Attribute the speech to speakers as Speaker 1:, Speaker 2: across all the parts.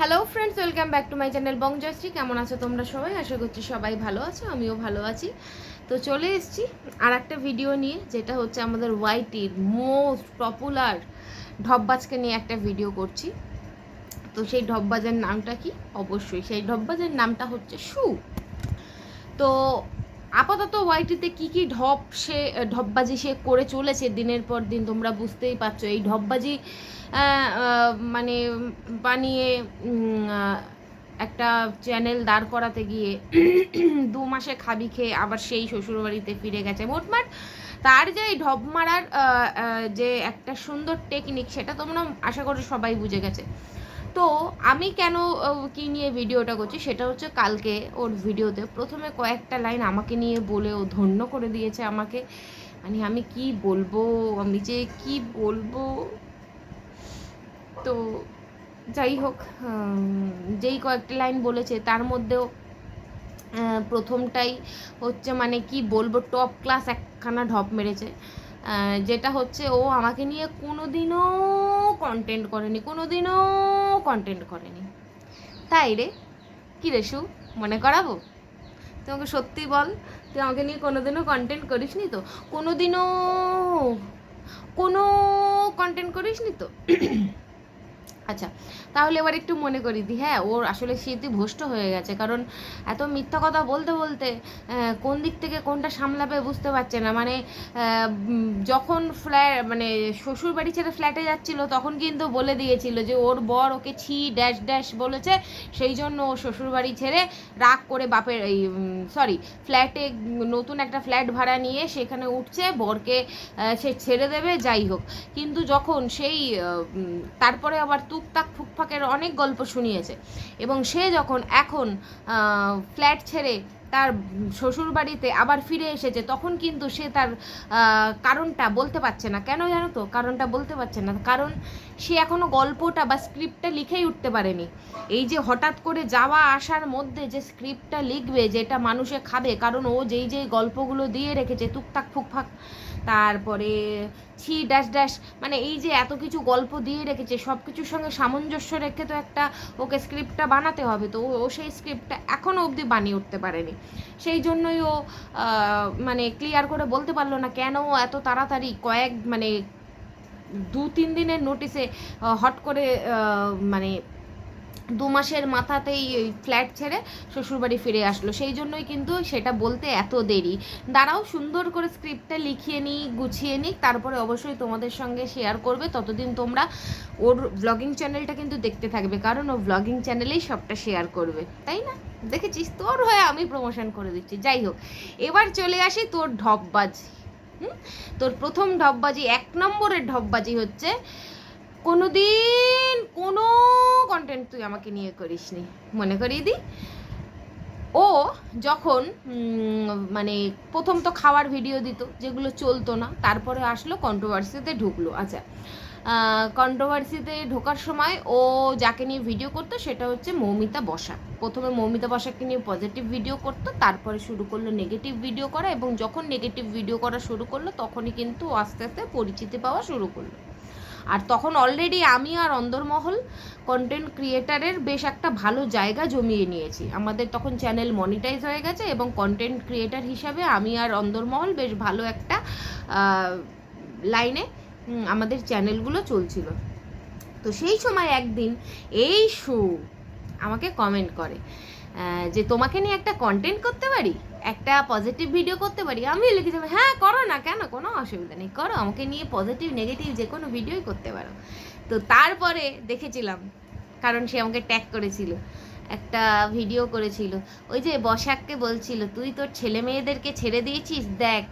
Speaker 1: Hello friends welcome back to my channel Bong Joyshree কেমন আছো তোমরা সবাই? আশা করছি সবাই ভালো আছো, আমিও ভালো আছি। তো চলে এসছি আর একটা ভিডিও নিয়ে, যেটা হচ্ছে আমাদের ওয়াইটির মোস্ট পপুলার ঢপবাজকে নিয়ে একটা ভিডিও করছি। তো সেই ঢপবাজের নামটা কি? অবশ্যই, সেই ঢপবাজের নামটা হচ্ছে সু তো আপাতত ওয়াইটিতে কি কি ঢপ সে, ঢপবাজি সে করে চলেছে দিনের পর দিন, তোমরা বুঝতেই পারছ। এই ঢপবাজি মানে বানিয়ে একটা চ্যানেল দাঁড় করাতে গিয়ে দু মাসে খাবি খেয়ে আবার সেই শ্বশুরবাড়িতে ফিরে গেছে। মোটমাট তার যে এই ঢপ মারার যে একটা সুন্দর টেকনিক সেটা তোমরা আশা করি সবাই বুঝে গেছে। তো আমি কেন কি নিয়ে ভিডিওটা করছি সেটা হচ্ছে কালকে ওর ভিডিওতে প্রথমে কয়েকটা লাইন আমাকে নিয়ে বলে ও ধন্য করে দিয়েছে আমাকে। মানে আমি কি বলব, আমি যে কি বলব। তো যাই হোক যেই কয়েকটি লাইন বলেছে তার মধ্যেও প্রথমটাই হচ্ছে মানে কি বলব টপ ক্লাস একখানা ঢপ মেরেছে। যেটা হচ্ছে ও আমাকে নিয়ে কোনো দিনও কন্টেন্ট করেনি কোনো দিনও কন্টেন্ট করেনি। তাই রে? কী রে সু? মনে করাবো? তুই আমাকে সত্যি বল, তুই আমাকে নিয়ে কোনোদিনও কন্টেন্ট করিস নি তো? কোনোদিনও, কোনো কন্টেন্ট করিস নি তো? আচ্ছা তাহলে এবার একটু মনে করি দি হ্যাঁ ওর আসলে স্মৃতি ভ্রষ্ট হয়ে গেছে। কারণ এত মিথ্যা কথা বলতে বলতে কোন দিক থেকে কোনটা সামলাবে বুঝতে পারছে না। মানে যখন ফ্ল্যাট মানে শ্বশুর বাড়ি ছেড়ে ফ্ল্যাটে যাচ্ছিল, তখন কিন্তু বলে দিয়েছিল যে, ওর বর ওকে ছি ড্যাশ ড্যাশ বলেছে। সেই জন্য ও শ্বশুর বাড়ি ছেড়ে রাগ করে বাপের এই সরি ফ্ল্যাটে নতুন একটা ফ্ল্যাট ভাড়া নিয়ে সেখানে উঠছে, বরকে সে ছেড়ে দেবে, যাই হোক। কিন্তু যখন সেই তারপরে আবার টুকটাক ফুকফাকের অনেক গল্প শুনিয়েছে। এবং সে যখন এখন ফ্ল্যাট ছেড়ে তার শ্বশুর বাড়িতে আবার ফিরে এসেছে, তখন কিন্তু সে তার কারণটা বলতে পারছে না। কেন জানো তো? কারণটা বলতে পারছে না। কারণ সে এখনও গল্পটা বা স্ক্রিপ্টটা লিখেই উঠতে পারেনি। এই যে হঠাৎ করে যাওয়া আসার মধ্যে যে স্ক্রিপ্টটা লিখবে, যেটা মানুষে খাবে, কারণ ও যেই যেই গল্পগুলো দিয়ে রেখেছে, টুকটাক ফুকফাক, তারপরে ছি ড্যাশ ড্যাশ মানে এই যে এত কিছু গল্প দিয়ে রেখেছে সব কিছুর সঙ্গে সামঞ্জস্য রেখে তো একটা ওকে স্ক্রিপ্টটা বানাতে হবে। তো ও সেই স্ক্রিপ্টটা এখনও অবধি বানিয়ে উঠতে পারেনি। সেই জন্যই ও মানে ক্লিয়ার করে বলতে পারল না কেন এত তাড়াতাড়ি কয়েক মানে দু, তিন দিনের নোটিসে হট করে মানে দু মাসের মাথাতেই ফ্ল্যাট ছেড়ে শ্বশুরবাড়ি ফিরে আসলো। সেই জন্যই কিন্তু সেটা বলতে এত দেরি। দাঁড়াও, সুন্দর করে স্ক্রিপ্টটা লিখিয়ে নিই, গুছিয়ে নিই, তারপরে অবশ্যই তোমাদের সঙ্গে শেয়ার করবে। ততদিন তোমরা ওর ব্লগিং চ্যানেলটা কিন্তু দেখতে থাকবে, কারণ ও ব্লগিং চ্যানেলেই সবটা শেয়ার করবে, তাই না? দেখেছিস? তোর হয়ে আমি প্রমোশন করে দিচ্ছি। যাই হোক, এবার চলে আসি তোর ঢপবাজি। তোর প্রথম ঢপবাজি, এক নম্বরের ঢপবাজি হচ্ছে কোনোদিন কোনো কন্টেন্ট তুই আমাকে নিয়ে করিসনি। মনে করিয়ে দিই। ও যখন মানে প্রথম তো খাওয়ার ভিডিও দিত, যেগুলো চলতো না, তারপরে আসলো কন্ট্রোভার্সিতে ঢুকলো। আচ্ছা কন্ট্রোভার্সিতে ঢোকার সময় ও যাকে নিয়ে ভিডিও করতো, সেটা হচ্ছে মৌমিতা বসাক। প্রথমে মৌমিতা বসাককে নিয়ে পজিটিভ ভিডিও করতো, তারপরে শুরু করল নেগেটিভ ভিডিও করা এবং যখন নেগেটিভ ভিডিও করা শুরু করল, তখনই কিন্তু আস্তে আস্তে পরিচিতি পাওয়া শুরু করল। আর তখন অলরেডি আমি আর অন্দরমহল কন্টেন্ট ক্রিয়েটারের বেশ একটা ভালো জায়গা জমিয়ে নিয়েছি। আমাদের তখন চ্যানেল মনিটাইজ হয়ে গেছে এবং কন্টেন্ট ক্রিয়েটার হিসাবে আমি আর অন্দরমহল বেশ ভালো একটা লাইনে আমাদের চ্যানেলগুলো চলছিল। তো সেই সময় একদিন এই শু আমাকে কমেন্ট করে যে তোমাকে নিয়ে একটা কন্টেন্ট করতে পারি? একটা পজিটিভ ভিডিও করতে পারি আমি লিখেছিলাম হ্যাঁ করো না কেন? কোনো অসুবিধা নেই, করো, আমাকে নিয়ে পজিটিভ নেগেটিভ যে কোনো ভিডিওই করতে পারো। তো তারপরে দেখেছিলাম, কারণ সে আমাকে ট্যাগ করেছিল, একটা ভিডিও করেছিল। ওই যে বসাককে বলছিল, তুই তোর ছেলে মেয়েদেরকে ছেড়ে দিয়েছিস? দেখ,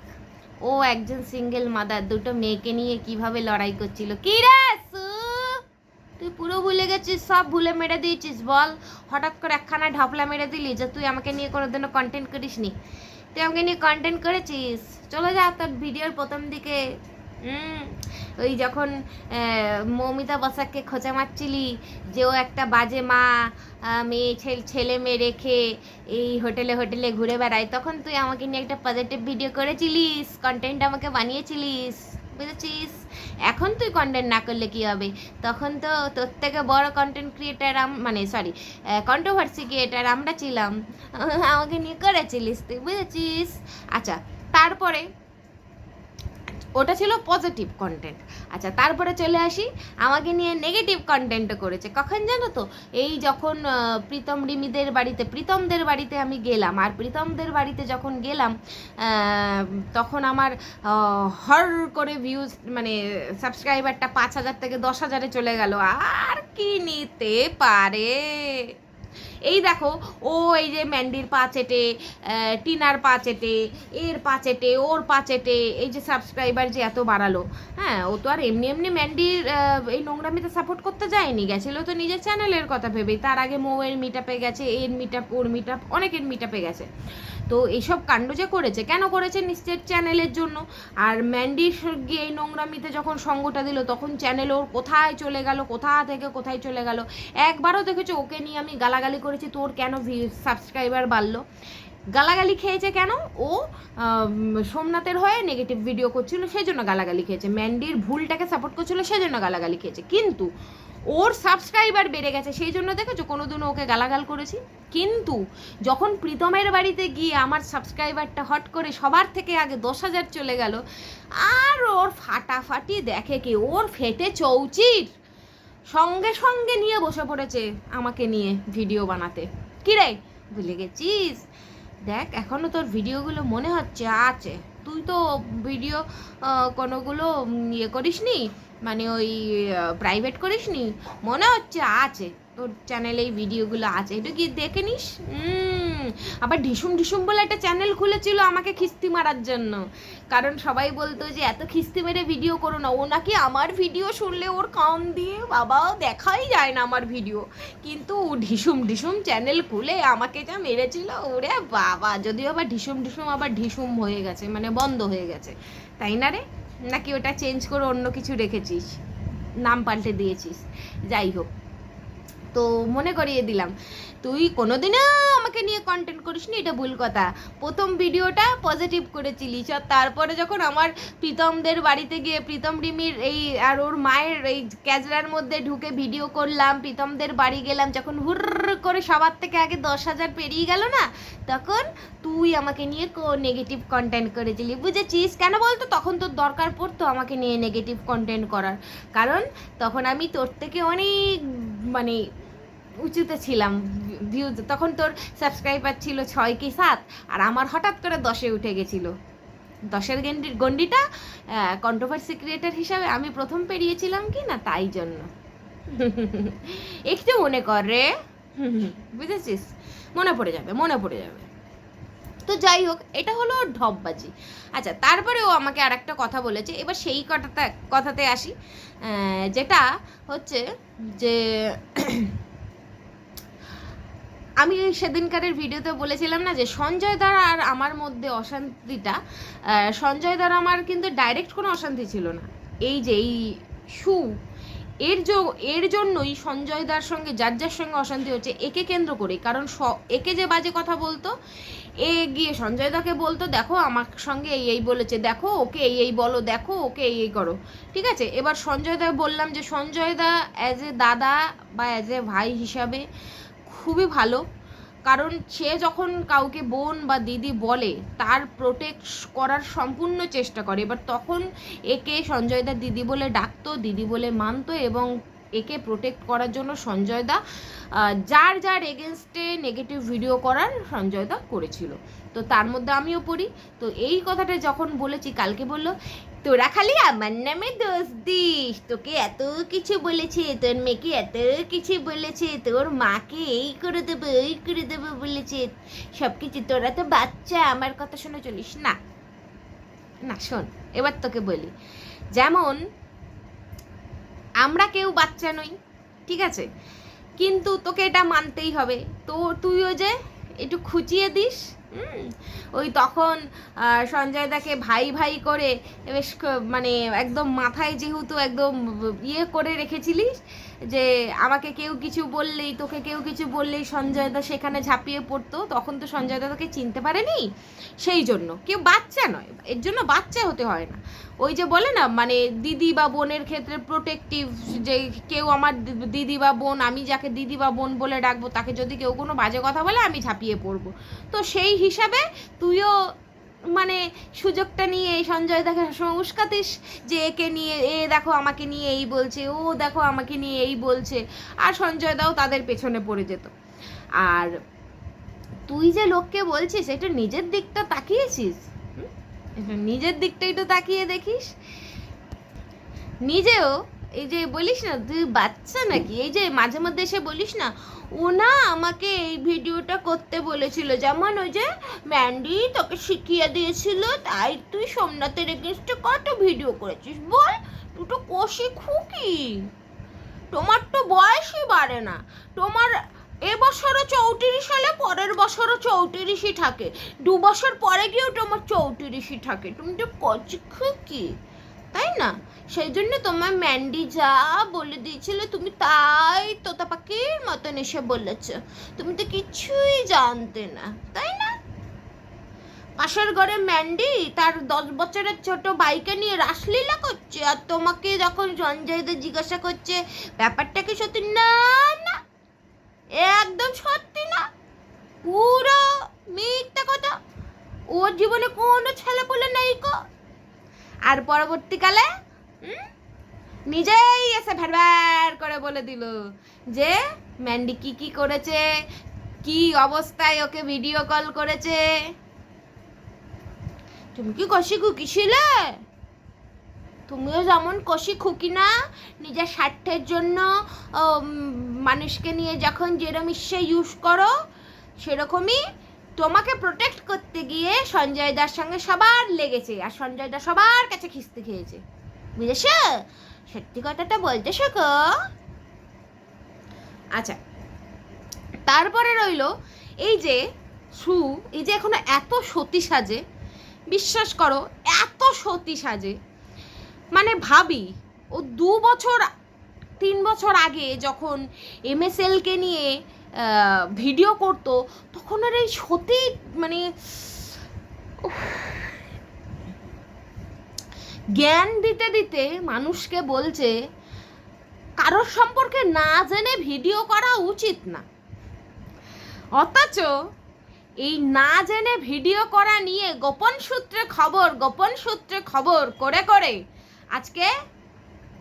Speaker 1: ও একজন সিঙ্গেল মাদার দুটো মেয়েকে নিয়ে কীভাবে লড়াই করছিল। কি রে সু? তুই পুরো ভুলে গেছিস, সব ভুলে মেরে দিয়েছিস, বল। হঠাৎ করে একখানা ঢাপলা মেরে দিলি যে তুই আমাকে নিয়ে কোনোদিনও কন্টেন্ট করিস নি তুই আমাকে নিয়ে কন্টেন্ট করেছিস? চলে যা তোর ভিডিওর প্রথম দিকে। ওই যখন মৌমিতা বসাককে খোঁচা মারছিলি যে ও একটা বাজে মা মেয়ে, ছেলে ছেলে মেয়ে রেখে এই হোটেলে হোটেলে ঘুরে বেড়ায়, তখন তুই আমাকে নিয়ে একটা পজিটিভ ভিডিও করেছিলিস কন্টেন্ট আমাকে বানিয়েছিলিস। বুঝেছিস? এখন তুই কন্টেন্ট না করলে কি হবে? তখন তো তোর থেকে বড় কন্টেন্ট ক্রিয়েটার মানে সরি কন্ট্রোভার্সি ক্রিয়েটার আমরা ছিলাম। আমাকে নিয়ে করেছিলিস তুই, বুঝেছিস? আচ্ছা তারপরে ওটা ছিল পজিটিভ কন্টেন্ট আচ্ছা তারপরে চলে আসি। আমাকে নিয়ে নেগেটিভ কন্টেন্টও করেছে। কখন জানো তো? এই যখন প্রীতম রিমিদের বাড়িতে, প্রীতমদের বাড়িতে আমি গেলাম। আর প্রীতমদের বাড়িতে যখন গেলাম তখন আমার হর করে ভিউজ মানে সাবস্ক্রাইবারটা পাঁচ হাজার থেকে দশ হাজারে চলে গেল। আর কি নিতে পারে? এই দেখো, ও এই যে ম্যান্ডির পা চেটে টিনার পা চেটে, এর পা চেটে, ওর পা চেটে, এই যে সাবস্ক্রাইবার যে এত বাড়ালো হ্যাঁ ও তো আর এমনি এমনি ম্যান্ডির এই নোংরামিতে সাপোর্ট করতে যায়নি, গেছিল তো নিজের চ্যানেলের কথা ভেবে, তার আগে মৌয়ের মিট আপে গেছে, এর মিট আপ ওর মিট আপ অনেকের মিট আপে গেছে। তো এইসব কাণ্ড যে করেছে, কেন করেছে নিশ্চয় চ্যানেলের জন্য? আর ম্যান্ডির গিয়ে এই নোংরামিতে যখন সঙ্গটা দিল, তখন চ্যানেল ওর কোথায় চলে গেল, কোথা থেকে কোথায় চলে গেল, একবারও দেখেছ ওকে নিয়ে আমি গালাগালি করেছি, তোর কেন সাবস্ক্রাইবার বাড়লো? গালাগালি খেয়েছে কেন? ও সোমনাথের হয়ে নেগেটিভ ভিডিও করছিল সেই জন্য গালাগালি খেয়েছে। ম্যান্ডির ভুলটাকে সাপোর্ট করছিল সেই জন্য গালাগালি খেয়েছে। কিন্তু ওর সাবস্ক্রাইবার বেড়ে গেছে সেই জন্য দেখেছ, কোনোদিনও ওকে গালাগাল করেছি। কিন্তু যখন প্রীতমের বাড়িতে গিয়ে আমার সাবস্ক্রাইবারটা হট করে সবার থেকে আগে দশ হাজার চলে গেল, আর ওর ফাটাফাটি দেখে কি ওর ফেটে চৌচির? সঙ্গে সঙ্গে নিয়ে বসে পড়েছে আমাকে নিয়ে ভিডিও বানাতে। কিরে ভুলে গেছিস? দেখ এখনও তোর ভিডিওগুলো মনে হচ্ছে আছে। তুই তো ভিডিও কোনোগুলো ইয়ে করিস নি মানে ওই প্রাইভেট করিস নি মনে হচ্ছে আছে। তোর চ্যানেলে এই ভিডিওগুলো আছে। একটু কি দেখে নিস। উম, আবার ঢিসুম ঢিসুম বলে একটা চ্যানেল খুলেছিল আমাকে খিস্তি মারার জন্য। কারণ সবাই বলতো যে, এত খিস্তি মেরে ভিডিও করো না। ও নাকি আমার ভিডিও শুনলে ওর কান দিয়ে বাবা, দেখাই যায় না আমার ভিডিও কিন্তু ও ঢিসুম ঢিসুম চ্যানেল খুলে আমাকে যা মেরেছিল, ওরে বাবা! যদিও আবার ঢিসুম ঢিসুম আবার ঢিসুম হয়ে গেছে মানে বন্ধ হয়ে গেছে। তাই না রে? নাকি ওটা চেঞ্জ করে অন্য কিছু রেখেছিস? নাম পাল্টে দিয়েছিস। যাই হোক। তো মনে করিয়ে দিলাম। তুই কোনোদিনও আমাকে নিয়ে কন্টেন্ট করিসনি, এটা ভুল কথা। প্রথম ভিডিওটা পজিটিভ করেছিলিস আর তারপরে যখন আমার প্রীতমদের বাড়িতে গিয়ে, প্রীতম রিমির এই আর ওর মায়ের এই ক্যাজরার মধ্যে ঢুকে ভিডিও করলাম, প্রীতমদের বাড়ি গেলাম, যখন হুর করে সবার থেকে আগে দশ হাজার পেরিয়ে গেল না, তখন তুই আমাকে নিয়ে নেগেটিভ কন্টেন্ট করেছিলি। বুঝেছিস? কেন বলতো? তখন তোর দরকার পড়তো আমাকে নিয়ে নেগেটিভ কন্টেন্ট করার। কারণ তখন আমি তোর থেকে অনেক মানে উঁচুতে ছিলাম ভিউজ তখন তোর সাবস্ক্রাইবার ছিল ছয় কি সাত, আর আমার হঠাৎ করে দশে উঠে গেছিল। দশের গন্ডি, গন্ডিটা কন্ট্রোভার্সি ক্রিয়েটার হিসাবে আমি প্রথম পেরিয়েছিলাম কি না তাই জন্য। একটু মনে কর রে। বুঝেছিস? মনে পড়ে যাবে, মনে পড়ে যাবে। তো যাই হোক, এটা হলো ঢপবাজি। আচ্ছা তারপরে ও আমাকে আর একটা কথা বলেছে। এবার সেই কথাটা, কথাতে আসি। যেটা হচ্ছে যে আমি সেদিনকারের ভিডিওতে বলেছিলাম না যে সঞ্জয় দার আর আমার মধ্যে অশান্তিটা সঞ্জয় দার আমার কিন্তু ডাইরেক্ট কোনো অশান্তি ছিল না। এই যে, এই সু, এর জ- এর জন্যই সঞ্জয় দার সঙ্গে, যার যার সঙ্গে অশান্তি হচ্ছে, একে কেন্দ্র করে। কারণ স- একে যে বাজে কথা বলতো, এ গিয়ে সঞ্জয় দাকে বলতো, দেখো, আমার সঙ্গে এই এই বলেছে, দেখো, ওকে এই এই বলো, দেখো, ওকে এই এই করো। ঠিক আছে? এবার সঞ্জয় দা বললাম যে, সঞ্জয় দা অ্যাজ এ দাদা বা অ্যাজ এ ভাই হিসাবে খুবই ভালো কারণ সে যখন কাউকে বোন বা দিদি বলে, তার প্রোটেক্ট করার সম্পূর্ণ চেষ্টা করে। এবার তখন একে সঞ্জয় দা দিদি বলে ডাকতো, দিদি বলে মানতো এবং একে প্রোটেক্ট করার জন্য সঞ্জয় দা যার যার এগেনস্টে নেগেটিভ ভিডিও করার সঞ্জয় দা করেছিল। তো তার মধ্যে আমিও পড়ি। তো এই কথাটা যখন বলেছি, কালকে বলল তোরা খালি আমার নামে দোষ দিস। তোকে এত কিছু বলেছে, তোর মেয়েকে এত কিছু বলেছে, তোর মাকে এই করে দেবো, ওই করে দেবো বলেছে। সব কিছু তোরা তো বাচ্চা, আমার কথা শুনে চলিস না। না, শোন, এবার তোকে বলি। যেমন, আমরা কেউ বাচ্চা নই, ঠিক আছে? কিন্তু তোকে এটা মানতেই হবে। তো তুইও যে একটু খুঁচিয়ে দিস ওই তখন সঞ্জয় দাকে ভাই ভাই করে বেশ মানে একদম মাথায় যেহেতু একদম ইয়ে করে রেখেছিলিস যে আমাকে কেউ কিছু বললেই, তোকে কেউ কিছু বললেই সঞ্জয় দা সেখানে ঝাঁপিয়ে পড়তো। তখন তো সঞ্জয় দা তোকে চিনতে পারেনি। সেই জন্য। কেউ বাচ্চা নয়। এর জন্য বাচ্চা হতে হয় না। ওই যে বলে না মানে দিদি বা বোনের ক্ষেত্রে প্রোটেক্টিভ যে কেউ আমার দিদি বা বোন, আমি যাকে দিদি বা বোন বলে ডাকবো, তাকে যদি কেউ কোনো বাজে কথা বলে, আমি ঝাঁপিয়ে পড়ব। তো সেই হিসাবে তুইও মানে সুযোগটা নিয়ে এই সঞ্জয় দাকে সবসময় উস্কাতিস যে একে নিয়ে, এ দেখো আমাকে নিয়ে এই বলছে, ও দেখো আমাকে নিয়ে এই বলছে। আর সঞ্জয় দাও তাদের পেছনে পড়ে যেত। আর তুই যে লোককে বলছিস একটু নিজের দিকটা তাকিয়েছিস? নিজের দিকটা একটু তাকিয়ে দেখিস। নিজেও এই যে বলিস না, তুই বাচ্চা নাকি? এই যে মাঝে মধ্যে এসে বলিস না ও না আমাকে এই ভিডিওটা করতে বলেছিল। যেমন ওই যে ম্যান্ডি তোকে শিখিয়ে দিয়েছিল, তাই তুই সোমনাথের এগেনস্টে কত ভিডিও করেছিস? বল তো কষি খুকি। তোমার তো বয়সই বাড়ে না। তোমার এবছরও চৌত্রিশ হলে পরের বছরও চৌত্রিশই থাকে। দু বছর পরে গিয়েও তোমার চৌত্রিশই থাকে। তুমি তো কচি খুকি, তাই না? সেই জন্য তোমার ম্যান্ডি যা বলে দিয়েছিল, তুমি তাই তোতা পাখির মতন এসে বলেছ। তুমি তো কিছুই জানতে না, তাই না? পাশের ঘরে ম্যান্ডি তার দশ বছরের ছোট বাইকে নিয়ে রাসলীলা করছে আর তোমাকে যখন সঞ্জয়দের জিজ্ঞাসা করছে, ব্যাপারটা কি সত্যি? না না একদম সত্যি না। পুরো মিথ্যা কথা। ওর জীবনে কোনো ছেলে বলে নেই কো আর পরবর্তীকালে নিজেই এসে ভ্যার করে বলে দিল যে, ম্যান্ডি কি কি করেছে, কি অবস্থায় ওকে ভিডিও কল করেছে। তুমি কি কষি খুকি ছিলে? তুমিও যেমন কষি খুকি না, নিজের স্বার্থের জন্য মানুষকে নিয়ে যখন যেরম ইচ্ছে ইউজ করো, সেরকমই তোমাকে প্রোটেক্ট করতে গিয়ে সঞ্জয় দার সঙ্গে সবার লেগেছে, আর সঞ্জয় দা সবার কাছে খিস্তি খেয়েছে। বুঝেছ সত্যি কথাটা বলতে শেখো আচ্ছা তারপরে রইল এই যে সু, এই যে এখনও এত সতী সাজে, বিশ্বাস করো, এত সতী সাজে মানে ভাবি, ও দু বছর, তিন বছর আগে যখন এমএসএলকে নিয়ে ভিডিও করতো, তখন আর এই সতী মানে। জ্ঞান দিতে দিতে মানুষকে বলছে, কারোর সম্পর্কে না জেনে ভিডিও করা উচিত না। অথচ এই না জেনে ভিডিও করা নিয়ে গোপন সূত্রে খবর, গোপন সূত্রে খবর করে করে আজকে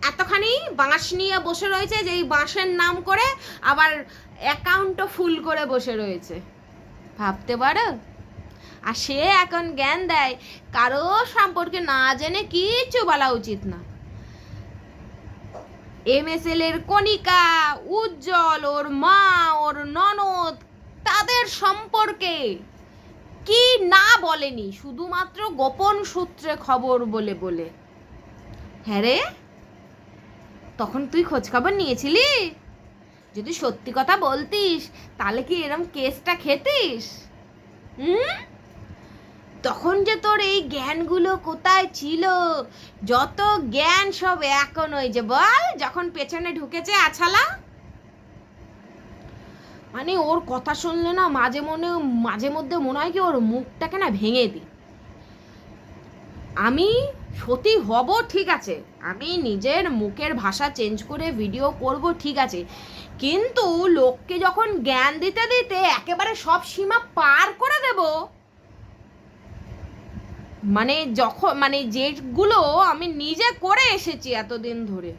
Speaker 1: এতখানি বাঁশ নিয়ে বসে রয়েছে যে এই বাঁশের নাম করে আবার অ্যাকাউন্টও ফুল করে বসে রয়েছে। ভাবতে পারো? আর সে এখন জ্ঞান দেয়, কারও সম্পর্কে না জেনে কিচ্ছু বলা উচিত না। এমএসএল এর কণিকা, উজ্জ্বল, ওর মা, ওর ননদ, তাদের সম্পর্কে কি না বলেনি, শুধুমাত্র গোপন সূত্রে খবর বলে বলে। হ্যাঁ রে, তখন তুই খোঁজখবর নিয়েছিলি? যদি সত্যি কথা বলতিস, তাহলে কি এরম কেসটা খেতিস? হুম? তখন যে তোর এই জ্ঞানগুলো কোথায় ছিল? যত জ্ঞান সব এখন ওই যে বল, যখন পেছনে ঢুকেছে আছালা। মানে ওর কথা শুনলে না মাঝে মনে, মাঝে মধ্যে মনে হয় কি ওর মুখটাকে না ভেঙে দিই। আমি সতী হব, ঠিক আছে। আমি নিজের মুখের ভাষা চেঞ্জ করে ভিডিও করব, ঠিক আছে। কিন্তু লোককে যখন জ্ঞান দিতে দিতে একেবারে সব সীমা পার করে দেব মানে যখন মানে যেগুলো আমি নিজে করে এসেছি এতদিন ধরে,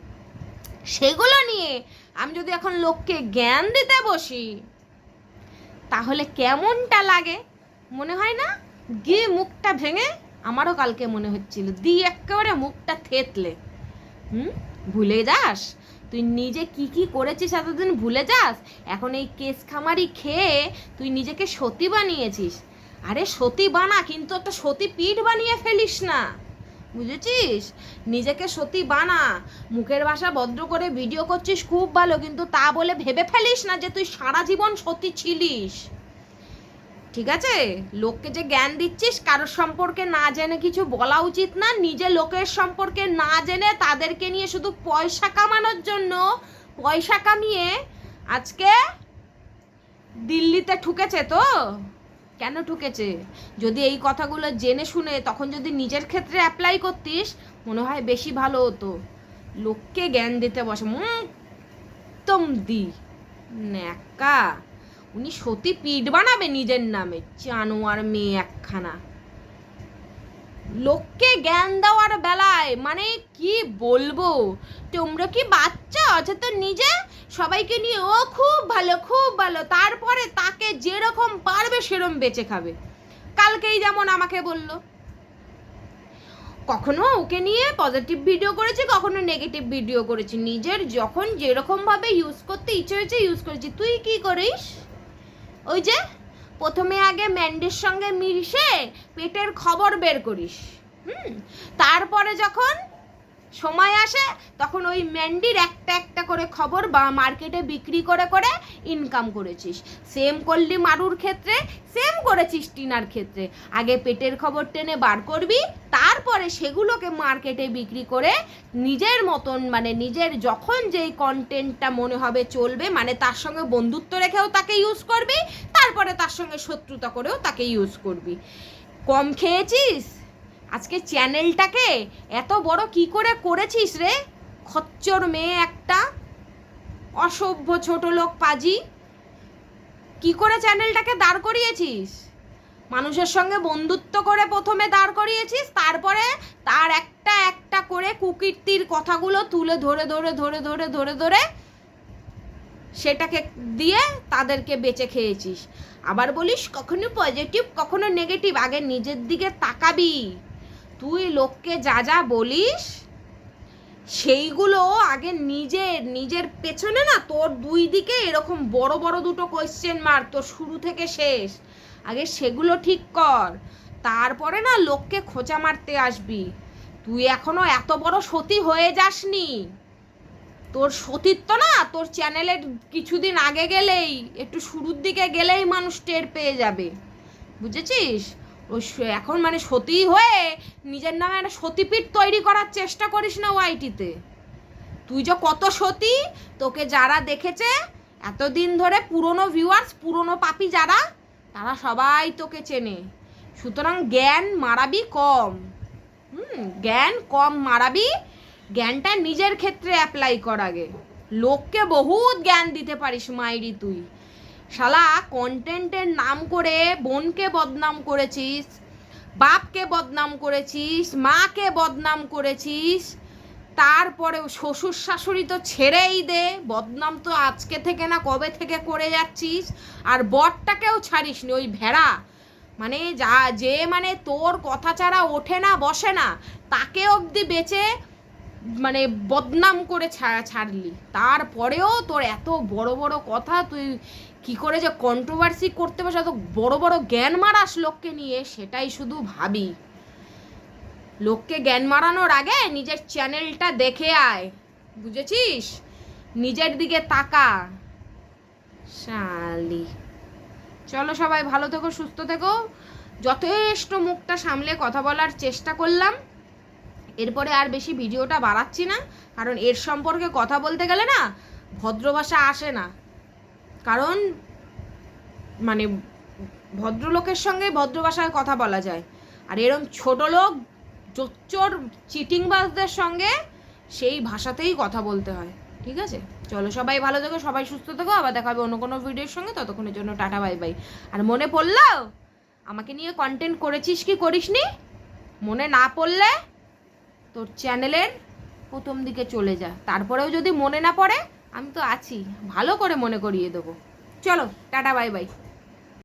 Speaker 1: সেগুলো নিয়ে আমি যদি এখন লোককে জ্ঞান দিতে বসি, তাহলে কেমনটা লাগে? মনে হয় না? গিয়ে মুখটা ভেঙে আমারও কালকে মনে হচ্ছিল, দি একেবারে মুখটা থেতলে। হুম? ভুলে যাস? তুই নিজে কি কি করেছিস এতদিন ভুলে যাস? এখন এই কেস খামারি খেয়ে তুই নিজেকে সতী বানিয়েছিস। আরে সতী বানা, কিন্তু একটা সতী পিঠ বানিয়ে ফেলিস না। বুঝেছিস? নিজেকে সতী বানা। মুখের ভাষা ভদ্র করে ভিডিও করছিস খুব ভালো, কিন্তু তা বলে ভেবে ফেলিস না যে তুই সারা জীবন সতী ছিলিস। ঠিক আছে? লোককে যে জ্ঞান দিচ্ছিস, কারোর সম্পর্কে না জেনে কিছু বলা উচিত না। নিজে লোকের সম্পর্কে না জেনে তাদেরকে নিয়ে শুধু পয়সা কামানোর জন্য পয়সা কামিয়ে আজকে দিল্লিতে ঠুকেছে তো? কেন ঠুকেছে? যদি এই কথাগুলো জেনে শুনে তখন যদি নিজের ক্ষেত্রে অ্যাপ্লাই করতিস, মনে হয় বেশি ভালো হতো। লোককে জ্ঞান দিতে বসে একদম দি। ন্যাকা, উনি সতী পিঠ বানাবে নিজের নামে, চানোয়ার মেয়ে একখানা। লোককে জ্ঞান দেওয়ার বেলায় মানে কি বলব? তোমরা কি বাচ্চা? অথচ নিজে সবাইকে নিয়ে, ও খুব ভালো খুব ভালো। তারপরে তাকে যেরকম পারবে সেরকম বেঁচে খাবে। কালকেই যেমন আমাকে বলল। কখনো ওকে নিয়ে পজিটিভ ভিডিও করেছি, কখনো নেগেটিভ ভিডিও করেছি। নিজের যখন যেরকম ভাবে ইউজ করতে ইচ্ছে হয়েছে ইউজ করেছি। তুই কি করিস? ওই যে, প্রথমে আগে ম্যান্ডের সঙ্গে মিশে পেটের খবর বের করিস। হুম? তারপরে যখন সময় আসে, তখন ওই ম্যান্ডির একটা একটা করে খবর বা মার্কেটে বিক্রি করে করে ইনকাম করেছিস। সেম করলি মারুর ক্ষেত্রে সেম করেছিস টিনার ক্ষেত্রে। আগে পেটের খবর টেনে বার করবি, তারপরে সেগুলোকে মার্কেটে বিক্রি করে নিজের মতন মানে নিজের যখন যেই কন্টেন্টটা মনে হবে চলবে মানে তার সঙ্গে বন্ধুত্ব রেখেও তাকে ইউজ করবি, তারপরে তার সঙ্গে শত্রুতা করেও তাকে ইউজ করবি। কম খেয়েছিস? আজকে চ্যানেলটাকে এত বড় কি করে করেছিস রে? খচ্চর মেয়ে একটা। অসভ্য ছোট লোক পাজি। কি করে চ্যানেলটাকে দাঁড় করিয়েছিস? মানুষের সঙ্গে বন্ধুত্ব করে প্রথমে দাঁড় করিয়েছিস, তারপরে তার একটা একটা করে কুকীর্তির কথাগুলো তুলে ধরে ধরে ধরে ধরে ধরে ধরে সেটাকে দিয়ে তাদেরকে বেঁচে খেয়েছিস। আবার বলিস কখনো পজিটিভ কখনো নেগেটিভ আগে নিজের দিকে তাকাবি। তুই লোককে যা যা বলিস, সেইগুলো আগে নিজের নিজের পেছনে না তোর দুই দিকে এরকম বড় বড় দুটো কোয়েশ্চেন মার, তোর শুরু থেকে শেষ। আগে সেগুলো ঠিক কর। তারপরে না লোককে খোঁচা মারতে আসবি। তুই এখনও এত বড় সতী হয়ে যাসনি। তোর সতীত্ব না, তোর চ্যানেলের কিছুদিন আগে গেলেই, একটু শুরুর দিকে গেলেই মানুষ টের পেয়ে যাবে। বুঝেছিস? এখন মানে সতী হয়ে নিজের নামে একটা সতীপীঠ তৈরি করার চেষ্টা করিস না ওয়াইটিতে। তুই যে কত সতী, তোকে যারা দেখেছে, এতদিন ধরে পুরনো ভিউয়ার্স পুরনো পাপি যারা, তারা সবাই তোকে চেনে। সুতরাং জ্ঞান মারাবি কম। হুম, জ্ঞান কম মারাবি, জ্ঞানটা নিজের ক্ষেত্রে অ্যাপ্লাই কর আগে। লোককে বহুত জ্ঞান দিতে পারিস মাইরি তুই। শালা কন্টেন্টের নাম করে বোনকে বদনাম করেছিস, বাপকে বদনাম করেছিস, মাকে বদনাম করেছিস তারপরে শ্বশুর শাশুড়ি তো ছেড়েই দে, বদনাম তো আজকে থেকে না কবে থেকে করে যাচ্ছিস, আর বরটাকেও ছাড়িস নি ওই ভেড়া। মানে যা, যে মানে তোর কথা ছাড়া ওঠে না, বসে না, তাকে অবধি বেচে মানে বদনাম করে ছাড়া ছাড়লি। তারপরেও তোর এত বড় বড় কথা, তুই কি করে যে কন্ট্রোভার্সি করতে পারছিস, এত বড় বড় জ্ঞান মারাস লোককে নিয়ে, সেটাই শুধু ভাবি। লোককে জ্ঞান মারানোর আগে নিজের চ্যানেলটা দেখে আয়। বুঝেছিস? নিজের দিকে তাকা। শালি। চলো সবাই ভালো থেকো, সুস্থ থেকো। যথেষ্ট মুখটা সামলে কথা বলার চেষ্টা করলাম। এরপরে আর বেশি ভিডিওটা বাড়াচ্ছি না, কারণ এর সম্পর্কে কথা বলতে গেলে না ভদ্র ভাষা আসে না। কারণ মানে ভদ্রলোকের সঙ্গে ভদ্র ভাষায় কথা বলা যায়। আর এরম ছোট লোক জোচ্চোর চিটিংবাজদের সঙ্গে সেই ভাষাতেই কথা বলতে হয়। ঠিক আছে? চলো সবাই ভালো থেকো, সবাই সুস্থ থেকো, আবার দেখা হবে অন্য কোনো ভিডিওর সঙ্গে। ততক্ষণের জন্য টাটা, বাই বাই। আর মনে পড়ল? আমাকে নিয়ে কন্টেন্ট করেছিস কি, করিসনি? মনে না পড়লে তোর চ্যানেলের প্রথম দিকে চলে যা। তারপরেও যদি মনে না পড়ে, আমি তো আছি। ভালো করে মনে করিয়ে দেবো। চলো, টাটা, বাই বাই।